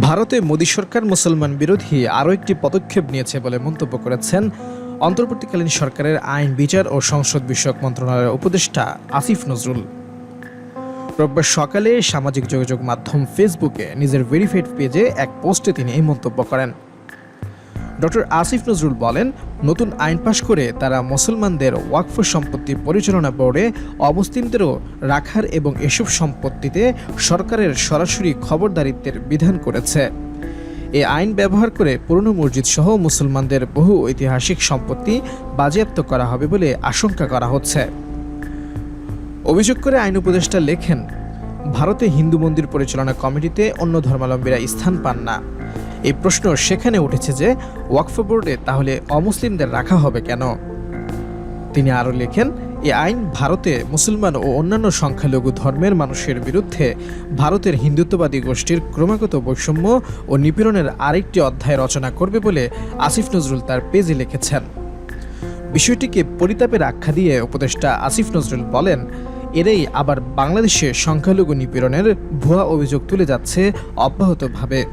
ভারতে মোদী সরকার মুসলমান বিরোধী আরও একটি পদক্ষেপ নিয়েছে বলে মন্তব্য করেছেন অন্তর্বর্তীকালীন সরকারের আইন, বিচার ও সংসদ বিষয়ক মন্ত্রণালয়ের উপদেষ্টা আসিফ নজরুল। রোববার সকালে সামাজিক যোগাযোগ মাধ্যম ফেসবুকে নিজের ভেরিফাইড পেজে এক পোস্টে তিনি এই মন্তব্য করেন। ডক্টর আসিফ নজরুল বলেন, নতুন আইন পাশ করে তারা মুসলমানদের ওয়াকফ সম্পত্তি পরিচালনা বোর্ডে অমুসলিমদেরও রাখার এবং এসব সম্পত্তিতে সরকারের সরাসরি খবরদারিত্বের বিধান করেছে। এ আইন ব্যবহার করে পুরনো মসজিদ সহ মুসলমানদের বহু ঐতিহাসিক সম্পত্তি বাজেয়াপ্ত করা হবে বলে আশঙ্কা করা হচ্ছে। অভিযোগ করে আইন উপদেষ্টা লেখেন, ভারতে হিন্দু মন্দির পরিচালনা কমিটিতে অন্য ধর্মাবলম্বীরা স্থান পান না। এই প্রশ্ন সেখানে উঠেছে যে, ওয়াকফ বোর্ডে তাহলে অমুসলিমদের রাখা হবে কেন? তিনি আরও লেখেন এই আইন ভারতে মুসলমান ও অন্যান্য সংখ্যালঘু ধর্মের মানুষের বিরুদ্ধে ভারতের হিন্দুত্ববাদী গোষ্ঠীর ক্রমাগত বৈষম্য ও নিপীড়নের আরেকটি অধ্যায় রচনা করবে বলে আসিফ নজরুল তার পেজে লিখেছেন। বিষয়টিকে পরিতাপের আখ্যা দিয়ে উপদেষ্টা আসিফ নজরুল বলেন, এরাই আবার বাংলাদেশে সংখ্যালঘু নিপীড়নের ভুয়া অভিযোগ তুলে যাচ্ছে অব্যাহতভাবে।